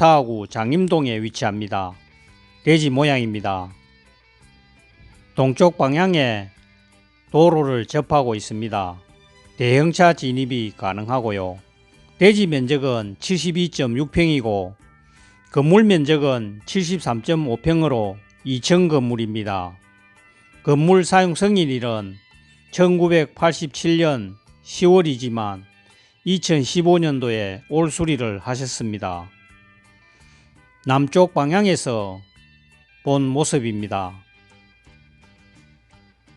부타하구 장림동에 위치합니다. 돼지 모양입니다. 동쪽 방향에 도로를 접하고 있습니다. 대형차 진입이 가능하고요. 대지 면적은 72.6평이고 건물 면적은 73.5평으로 2층 건물입니다. 건물 사용 승인일은 1987년 10월이지만 2015년도에 올 수리를 하셨습니다. 남쪽 방향에서 본 모습입니다.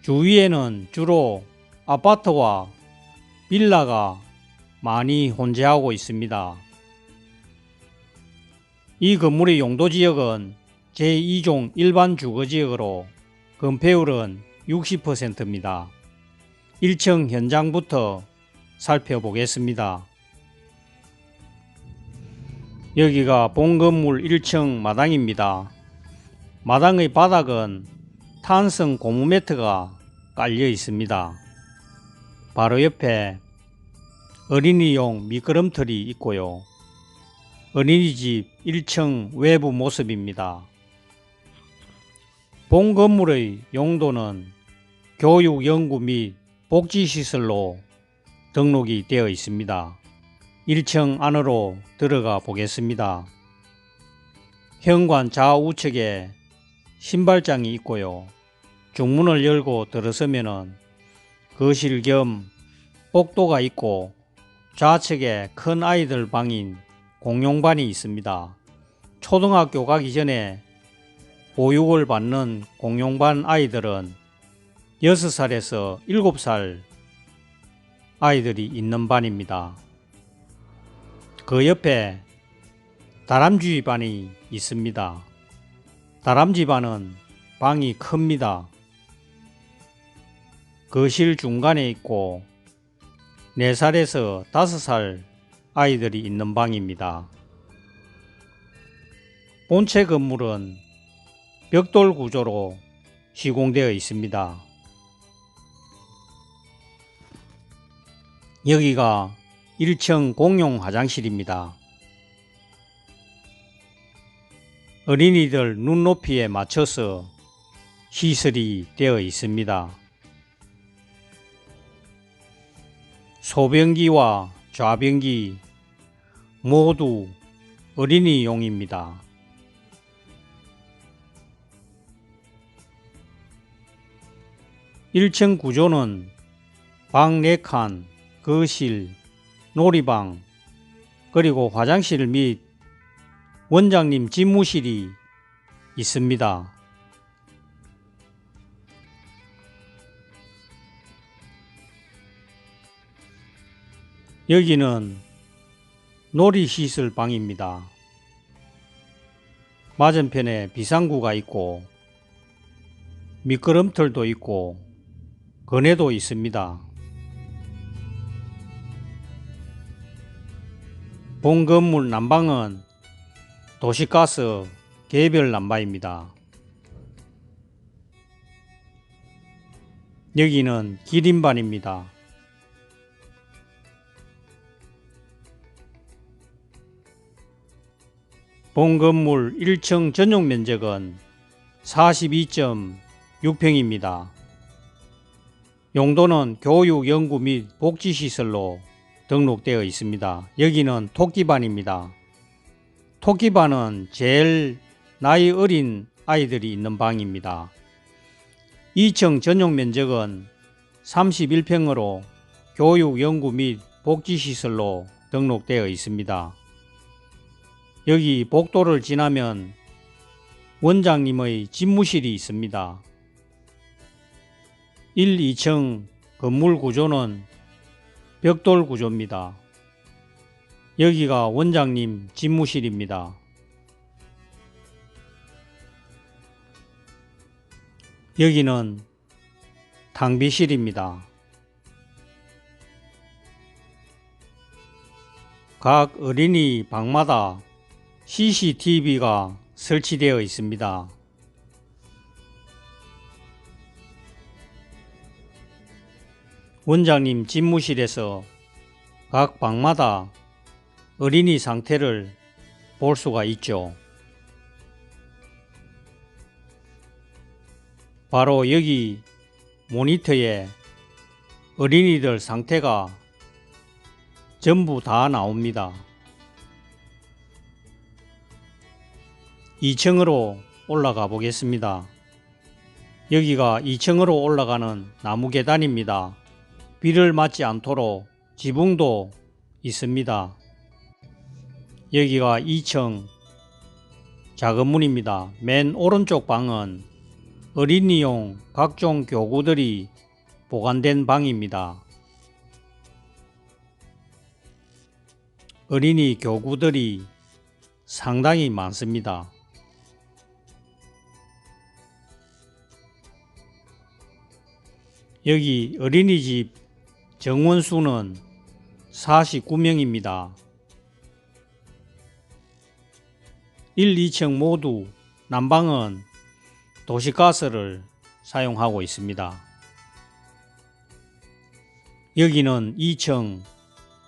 주위에는 주로 아파트와 빌라가 많이 혼재하고 있습니다. 이 건물의 용도 지역은 제2종 일반 주거 지역으로 건폐율은 60%입니다. 1층 현장부터 살펴보겠습니다. 여기가 본 건물 1층 마당입니다. 마당의 바닥은 탄성 고무 매트가 깔려 있습니다. 바로 옆에 어린이용 미끄럼틀이 있고요. 어린이집 1층 외부 모습입니다. 본 건물의 용도는 교육, 연구 및 복지시설로 등록이 되어 있습니다. 1층 안으로 들어가 보겠습니다. 현관 좌우측에 신발장이 있고요. 중문을 열고 들어서면은 거실 겸 복도가 있고 좌측에 큰 아이들 방인 공용반이 있습니다. 초등학교 가기 전에 보육을 받는 공용반 아이들은 6살에서 7살 아이들이 있는 반입니다. 그 옆에 다람쥐 반이 있습니다. 다람쥐 반은 방이 큽니다. 거실 중간에 있고 4살에서 5살 아이들이 있는 방입니다. 본체 건물은 벽돌 구조로 시공되어 있습니다. 여기가 1층 공용 화장실입니다. 어린이들 눈높이에 맞춰서 시설이 되어 있습니다. 소변기와 좌변기 모두 어린이용입니다. 일층 구조는 방 4칸, 거실, 놀이방, 그리고 화장실 및 원장님 집무실이 있습니다. 여기는 놀이시설 방입니다. 맞은편에 비상구가 있고 미끄럼틀도 있고 거내도 있습니다. 본 건물 난방은 도시가스 개별 난방입니다. 여기는 기린반입니다. 본 건물 1층 전용 면적은 42.6평입니다. 용도는 교육, 연구 및 복지시설로 등록되어 있습니다. 여기는 토끼반입니다. 토끼반은 제일 나이 어린 아이들이 있는 방입니다. 2층 전용 면적은 31평으로 교육, 연구 및 복지시설로 등록되어 있습니다. 여기 복도를 지나면 원장님의 집무실이 있습니다. 1, 2층 건물 구조는 벽돌 구조입니다. 여기가 원장님 집무실입니다. 여기는 탕비실입니다. 각 어린이 방마다 CCTV가 설치되어 있습니다. 원장님 집무실에서 각 방마다 어린이 상태를 볼 수가 있죠. 바로 여기 모니터에 어린이들 상태가 전부 다 나옵니다. 2층으로 올라가 보겠습니다. 여기가 2층으로 올라가는 나무 계단입니다. 비를 맞지 않도록 지붕도 있습니다. 여기가 2층 작은 문입니다. 맨 오른쪽 방은 어린이용 각종 교구들이 보관된 방입니다. 어린이 교구들이 상당히 많습니다. 여기 어린이집 정원수는 49명입니다. 1, 2층 모두 난방은 도시가스를 사용하고 있습니다. 여기는 2층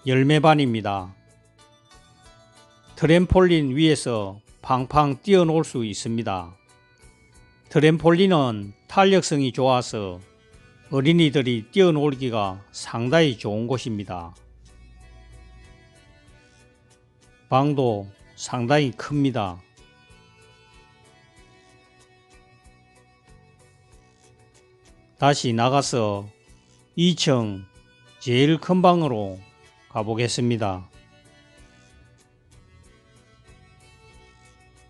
열매반입니다. 트램폴린 위에서 팡팡 뛰어놀 수 있습니다. 트램폴린은 탄력성이 좋아서 어린이들이 뛰어놀기가 상당히 좋은 곳입니다. 방도 상당히 큽니다. 다시 나가서 2층 제일 큰 방으로 가보겠습니다.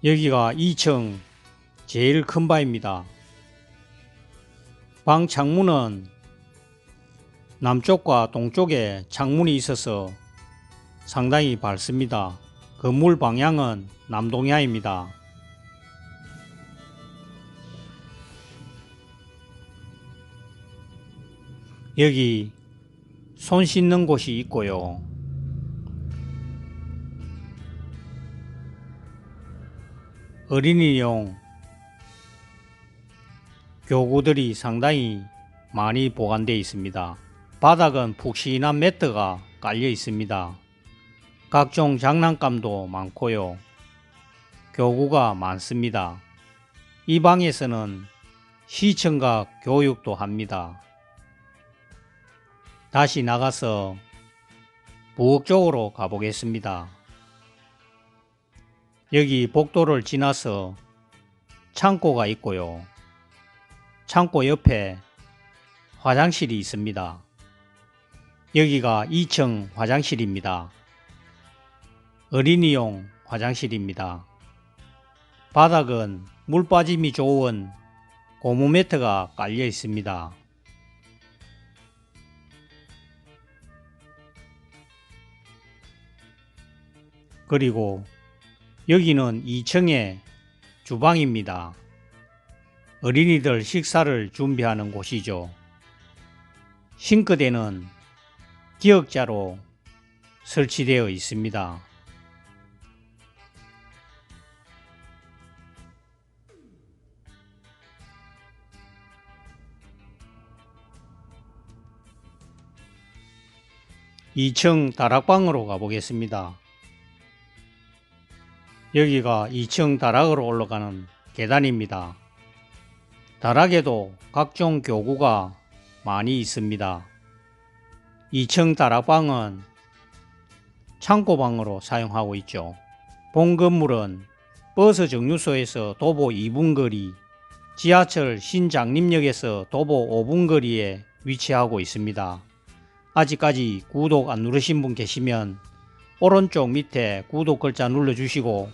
여기가 2층 제일 큰 방입니다. 방 창문은 남쪽과 동쪽에 창문이 있어서 상당히 밝습니다. 건물 방향은 남동향입니다. 여기 손 씻는 곳이 있고요. 어린이용 교구들이 상당히 많이 보관되어 있습니다. 바닥은 푹신한 매트가 깔려 있습니다. 각종 장난감도 많고요. 교구가 많습니다. 이 방에서는 시청각 교육도 합니다. 다시 나가서 부엌 쪽으로 가보겠습니다. 여기 복도를 지나서 창고가 있고요. 창고 옆에 화장실이 있습니다. 여기가 2층 화장실입니다. 어린이용 화장실입니다. 바닥은 물 빠짐이 좋은 고무 매트가 깔려 있습니다. 그리고 여기는 2층의 주방입니다. 어린이들 식사를 준비하는 곳이죠. 싱크대는 기역자로 설치되어 있습니다. (2층) 다락방으로 가보겠습니다. 여기가 2층 다락으로 올라가는 계단입니다. 다락에도 각종 교구가 많이 있습니다. 2층 다락방은 창고방으로 사용하고 있죠. 본 건물은 버스 정류소에서 도보 2분 거리, 지하철 신장림역에서 도보 5분 거리에 위치하고 있습니다. 아직까지 구독 안 누르신 분 계시면 오른쪽 밑에 구독 글자 눌러주시고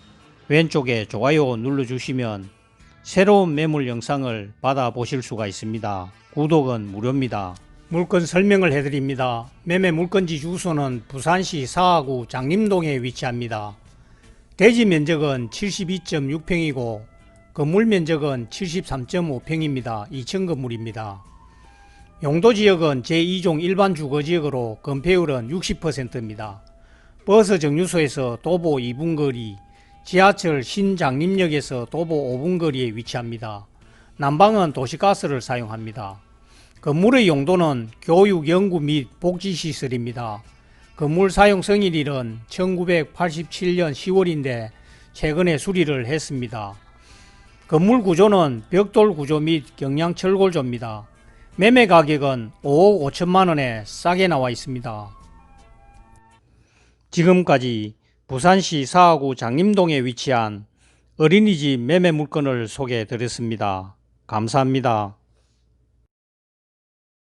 왼쪽에 좋아요 눌러주시면 새로운 매물 영상을 받아 보실 수가 있습니다. 구독은 무료입니다. 물건 설명을 해드립니다. 매매 물건지 주소는 부산시 사하구 장림동에 위치합니다. 대지 면적은 72.6평이고 건물 면적은 73.5평입니다. 2층 건물입니다. 용도 지역은 제2종 일반 주거지역으로 건폐율은 60%입니다. 버스 정류소에서 도보 2분 거리, 지하철 신장림역에서 도보 5분 거리에 위치합니다. 난방은 도시가스를 사용합니다. 건물의 용도는 교육, 연구 및 복지시설입니다. 건물 사용 성일일은 1987년 10월인데 최근에 수리를 했습니다. 건물 구조는 벽돌 구조 및 경량 철골조입니다. 매매 가격은 5억 5천만 원에 싸게 나와 있습니다. 지금까지 부산시 사하구 장림동에 위치한 어린이집 매매 물건을 소개해 드렸습니다. 감사합니다.